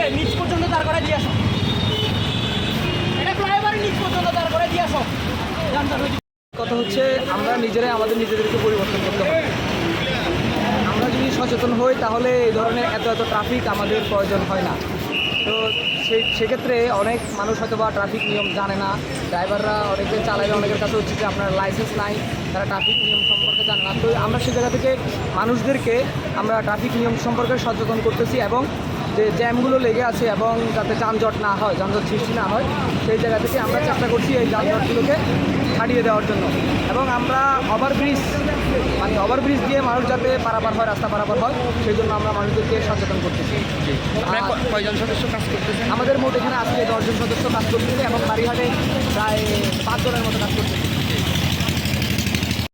নিচে, নিচ পর্যন্ত দাঁড় করে দিয়ে আসো। এটা নিচ পর্যন্ত দাঁড় করে দিয়ে আসো। কথা হচ্ছে, আমরা নিজেরাই আমাদের নিজেদেরকে পরিবর্তন করতে হবে। আমরা যদি সচেতন হই, তাহলে এই ধরনের এত এত ট্রাফিক আমাদের প্রয়োজন হয় না। তো সেই সেক্ষেত্রে অনেক মানুষ হয়তো বা ট্রাফিক নিয়ম জানে না। ড্রাইভাররা অনেকে চালায়, অনেকের কাছে হচ্ছে যে আপনার লাইসেন্স নাই, তারা ট্রাফিক নিয়ম সম্পর্কে জানে না। তো আমরা সেই জায়গা থেকে মানুষদেরকে আমরা ট্রাফিক নিয়ম সম্পর্কে সচেতন করতেছি এবং যে জ্যামগুলো লেগে আছে এবং যাতে যানজট না হয় যানজট সৃষ্টি না হয় সেই জায়গা থেকে আমরা চেষ্টা করছি এই যানজটগুলোকে ছাড়িয়ে দেওয়ার জন্য। এবং আমরা ওভারব্রিজ মানে ওভারব্রিজ দিয়ে মানুষ যাতে পারাপার হয় রাস্তা পারাপার হয় সেই জন্য আমরা মানুষদেরকে সচেতন করতেছি। কয়জন সদস্য কাজ আমাদের মোট এখানে আজকে দশজন সদস্য কাজ করতেছে এবং বাড়িহাটে প্রায় পাঁচজনের মতো কাজ করতেছে।